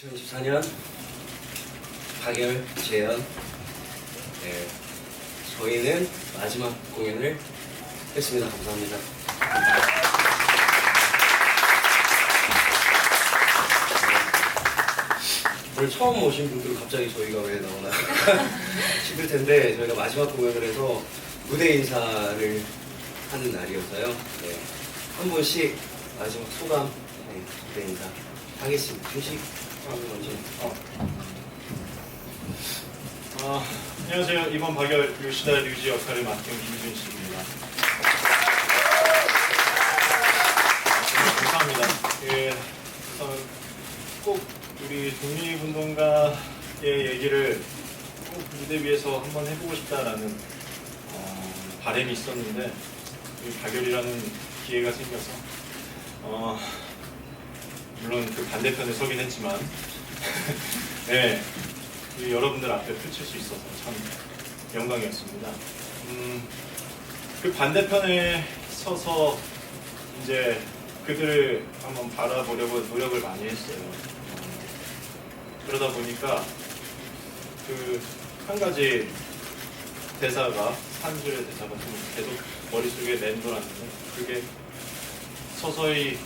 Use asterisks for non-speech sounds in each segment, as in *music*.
2014년 박열, 재현 네, 저희는 마지막 공연을 했습니다. 감사합니다. 네. 오늘 처음 오신 분들 갑자기 저희가 왜 나오나 *laughs* 싶을 텐데 저희가 마지막 공연을 해서 무대 인사를 하는 날이어서요. 네. 한 분씩 마지막 소감 네, 무대 인사 하겠습니다. 휴식 어. 아, 안녕하세요. 이번 박열 요시다 류지 역할을 맡은 김준 씨입니다. 네, 감사합니다. 예, 우선 꼭 우리 독립운동가의 얘기를 꼭 무대 위에서 한번 해보고 싶다라는 어, 바람이 있었는데 이 박열이라는 기회가 생겨서 어, 물론 그 반대편에 서긴 했지만 *laughs* 네, 이 여러분들 앞에 펼칠 수 있어서 참 영광이었습니다. 음, 그 반대편에 서서 이제 그들을 한번 바라보려고 노력을 많이 했어요. 어, 그러다 보니까 그 한 가지 대사가 한 줄의 대사가 좀 계속 머릿속에 맴돌았는데 그게 서서히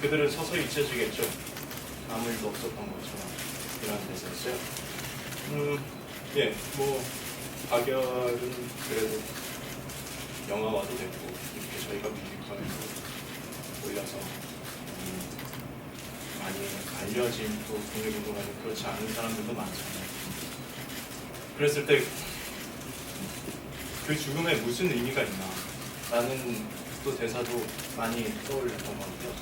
그들은 서서히 잊혀지겠죠. 아무 일도 없었던 것처럼 이런 대사였어요. 음, 예, 뭐 박열은 그래도 영화화도 됐고 이렇게 저희가 뮤지컬에서 올려서 음, 많이 알려진 또 독립운동가는 그렇지 않은 사람들도 많잖아요. 그랬을 때 그 죽음에 무슨 의미가 있나 라는 또 대사도 많이 떠올렸던 것 같아요.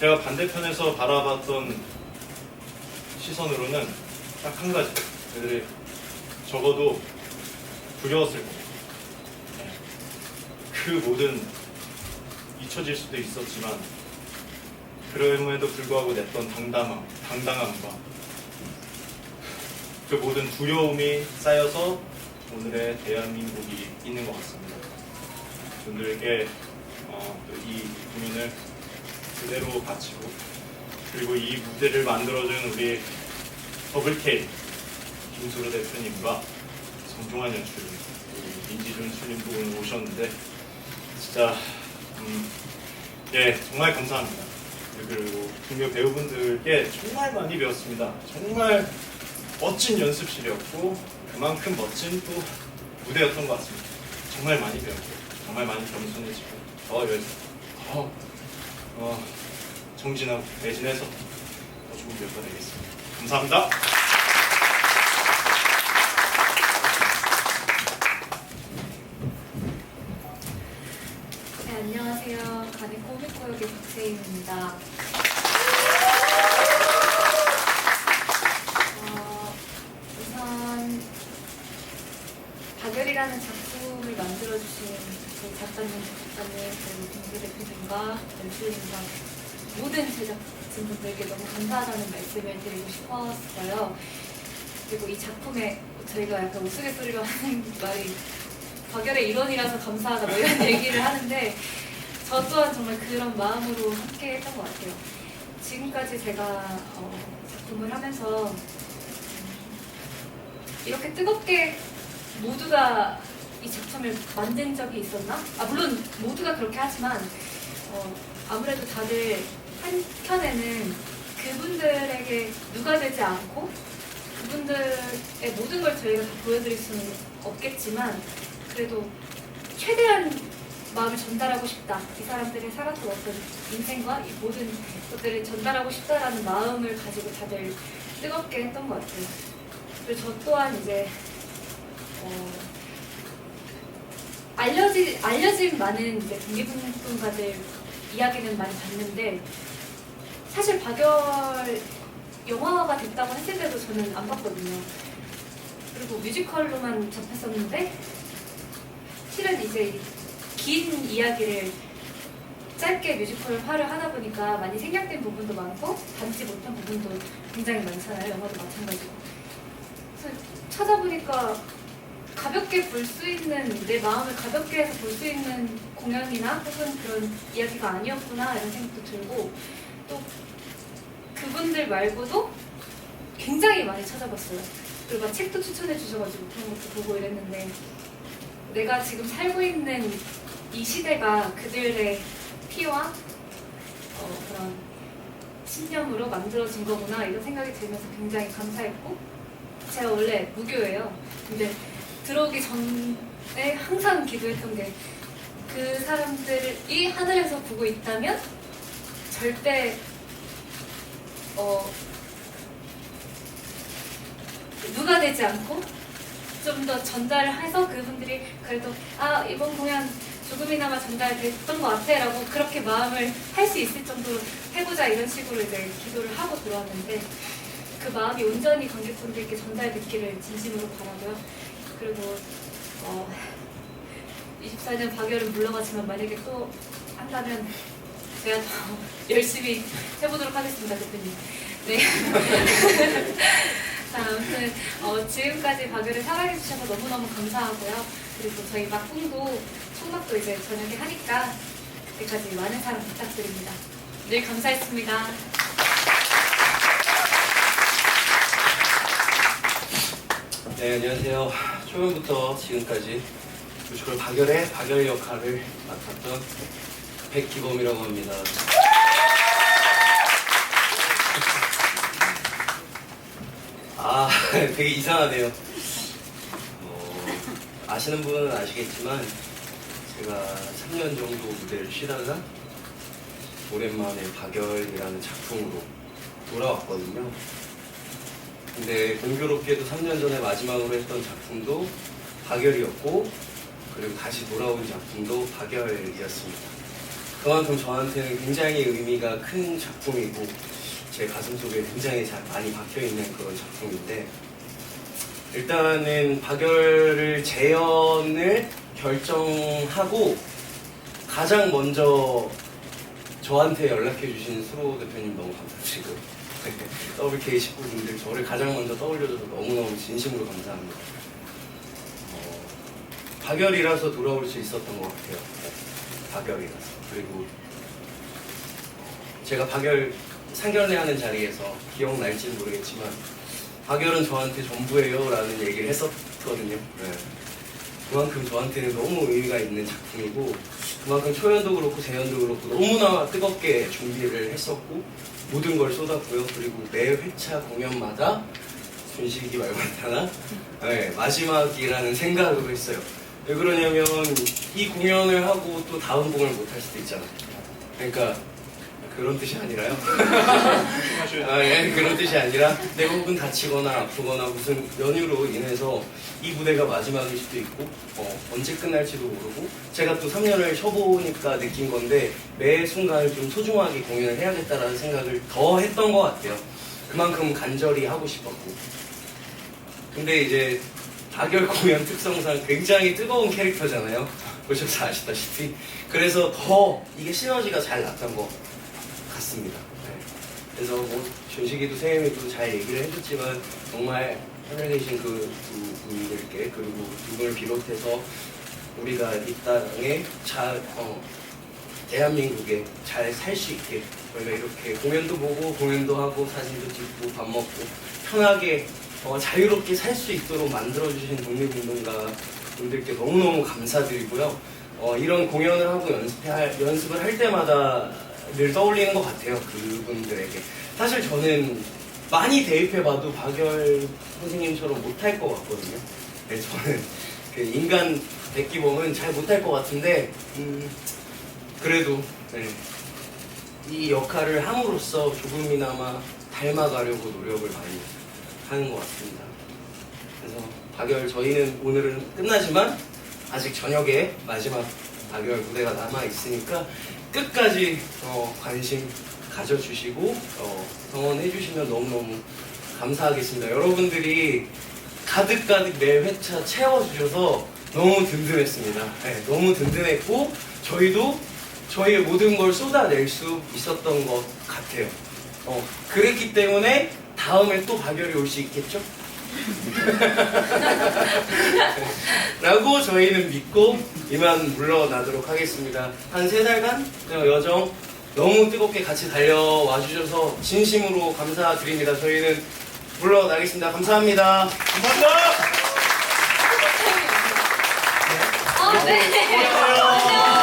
제가 반대편에서 바라봤던 시선으로는 딱 한 가지. 그들이 적어도 두려웠을 거예요. 네. 그 모든 잊혀질 수도 있었지만 그럼에도 불구하고 냈던 당당함, 당당함과 그 모든 두려움이 쌓여서 오늘의 대한민국이 있는 것 같습니다. 분들에게 어, 또이 공연을 그대로 바치고 그리고 이 무대를 만들어준 우리 더블K 김수로 대표님과 정종환 연출 민지준 수님도 오늘 오셨는데 진짜 음, 예 정말 감사합니다. 그리고 동료 배우분들께 정말 많이 배웠습니다. 정말 멋진 연습실이었고 그만큼 멋진 또 무대였던 것 같습니다. 정말 많이 배웠고 정말 많이 겸손해지고 더 열심히 더 어, 정진하고 매진해서 더 좋은 결과 되겠습니다. 감사합니다. 네, 안녕하세요. 간의 코믹고역의 박세인입니다. 어, 우선 박열이라는 만들어주신 그 작가님, 작가님, 그리고 김수 대표님과 연출님과 모든 제작진분들께 너무 감사하다는 말씀을 드리고 싶었어요. 그리고 이 작품에 저희가 약간 우스갯소리로 하는 *laughs* 말이 박열의 일원이라서 감사하다 뭐 이런 *laughs* 얘기를 하는데 저 또한 정말 그런 마음으로 함께 했던 것 같아요. 지금까지 제가 어, 작품을 하면서 음, 이렇게 뜨겁게 모두가 이 작품을 만든 적이 있었나? 아 물론 모두가 그렇게 하지만 어, 아무래도 다들 한켠에는 그분들에게 누가 되지 않고 그분들의 모든 걸 저희가 다 보여드릴 수는 없겠지만 그래도 최대한 마음을 전달하고 싶다. 이 사람들이 살았던 어떤 인생과 이 모든 것들을 전달하고 싶다라는 마음을 가지고 다들 뜨겁게 했던 것 같아요. 그리고 저 또한 이제 어, 알려지 알려진 많은 이제 독립운동가들 이야기는 많이 봤는데 사실 박열 영화화가 됐다고 했을 때도 저는 안 봤거든요. 그리고 뮤지컬로만 접했었는데 실은 이제 이긴 이야기를 짧게 뮤지컬화를 하다 보니까 많이 생략된 부분도 많고 담지 못한 부분도 굉장히 많잖아요. 영화도 마찬가지고. 그래서 찾아보니까 가볍게 볼 수 있는 내 마음을 가볍게 해서 볼 수 있는 공연이나 혹은 그런 이야기가 아니었구나 이런 생각도 들고 또 그분들 말고도 굉장히 많이 찾아봤어요. 그리고 막 책도 추천해 주셔가지고 그런 것도 보고 이랬는데 내가 지금 살고 있는 이 시대가 그들의 피와 어, 그런 신념으로 만들어진 거구나 이런 생각이 들면서 굉장히 감사했고 제가 원래 무교예요. 근데 들어오기 전에 항상 기도했던 게 그 사람들이 하늘에서 보고 있다면 절대 어 누가 되지 않고 좀 더 전달을 해서 그분들이 그래도 아 이번 공연 조금이나마 전달됐던 것 같아라고 그렇게 마음을 할 수 있을 정도로 해보자 이런 식으로 이제 기도를 하고 들어왔는데 그 마음이 온전히 관객분들께 전달됐기를 진심으로 바라고요. 그리고 어, 24년 박열은 물러가지만 만약에 또 한다면 제가 더 *laughs* 열심히 해보도록 하겠습니다, 대표님. 네. *laughs* 자, 아무튼 어, 지금까지 박열을 사랑해주셔서 너무너무 감사하고요. 그리고 저희 막궁도 총각도 이제 저녁에 하니까 그때까지 많은 사랑 부탁드립니다. 늘 감사했습니다. 네, 안녕하세요. 초면부터 지금까지 뮤지컬 박열의 박열 역할을 맡았던 백기범이라고 합니다. 아, 되게 이상하네요. 어, 아시는 분은 아시겠지만 제가 3년 정도 무대를 쉬다가 오랜만에 박열이라는 작품으로 돌아왔거든요. 근데 공교롭게도 3년 전에 마지막으로 했던 작품도 박열이었고 그리고 다시 돌아온 작품도 박열이었습니다. 그만큼 저한테는 굉장히 의미가 큰 작품이고 제 가슴 속에 굉장히 잘 많이 박혀 있는 그런 작품인데 일단은 박열을 재연을 결정하고 가장 먼저 저한테 연락해 주신 수로 대표님 너무 감사드리고 *laughs* WK 식구분들 저를 가장 먼저 떠올려줘서 너무너무 진심으로 감사합니다. 어, 박열이라서 돌아올 수 있었던 것 같아요. 네, 박열이라서 그리고 제가 박열 상견례 하는 자리에서 기억날지는 모르겠지만 박열은 저한테 전부예요 라는 얘기를 했었거든요. 네. 그만큼 저한테는 너무 의미가 있는 작품이고 그만큼 초연도 그렇고 재연도 그렇고 너무나 뜨겁게 준비를 했었고 모든 걸 쏟았고요. 그리고 매 회차 공연마다 준식이 말 못하나 네, 마지막이라는 생각으로 했어요. 왜 그러냐면 이 공연을 하고 또 다음 공연을 못 할 수도 있잖아요. 그러니까 그런 뜻이 아니라요. 아, 예, 그런 뜻이 아니라 내가 혹은 다치거나 아프거나 무슨 연유로 인해서 이 무대가 마지막일 수도 있고 어, 언제 끝날지도 모르고 제가 또 3년을 쉬어보니까 느낀 건데 매 순간을 좀 소중하게 공연을 해야겠다라는 생각을 더 했던 것 같아요. 그만큼 간절히 하고 싶었고 근데 이제 다결 공연 특성상 굉장히 뜨거운 캐릭터잖아요. 보셔서 아시다시피 그래서 더 이게 시너지가 잘 났던 것 같습니다. 네. 그래서 뭐 준식이도 세임이도 잘 얘기를 해줬지만 정말 하늘에 계신 그 두 분들께 그리고 두 분을 비롯해서 우리가 이 땅에 잘 어, 대한민국에 잘 살 수 있게 저희가 이렇게 공연도 보고 공연도 하고 사진도 찍고 밥 먹고 편하게 어, 자유롭게 살 수 있도록 만들어주신 독립운동가 분들께 너무너무 감사드리고요. 어, 이런 공연을 하고 연습할, 연습을 할 때마다 늘 떠올리는 것 같아요. 그분들에게. 사실 저는 많이 대입해봐도 박열 선생님처럼 못할 것 같거든요. 네, 저는 그 인간 백기범은 잘 못할 것 같은데, 음, 그래도 네, 이 역할을 함으로써 조금이나마 닮아가려고 노력을 많이 하는 것 같습니다. 그래서 박열 저희는 오늘은 끝나지만 아직 저녁에 마지막 박열 무대가 남아 있으니까 끝까지 어, 관심 가져주시고 어, 성원해 주시면 너무너무 감사하겠습니다. 여러분들이 가득가득 매 회차 채워주셔서 너무 든든했습니다. 네, 너무 든든했고 저희도 저희의 모든 걸 쏟아낼 수 있었던 것 같아요. 어, 그랬기 때문에 다음에 또 박열이 올 수 있겠죠? *laughs* 라고 저희는 믿고 이만 물러나도록 하겠습니다. 한 세 달간 여정 너무 뜨겁게 같이 달려와 주셔서 진심으로 감사드립니다. 저희는 물러나겠습니다. 감사합니다. 감사합니다. 아, 네.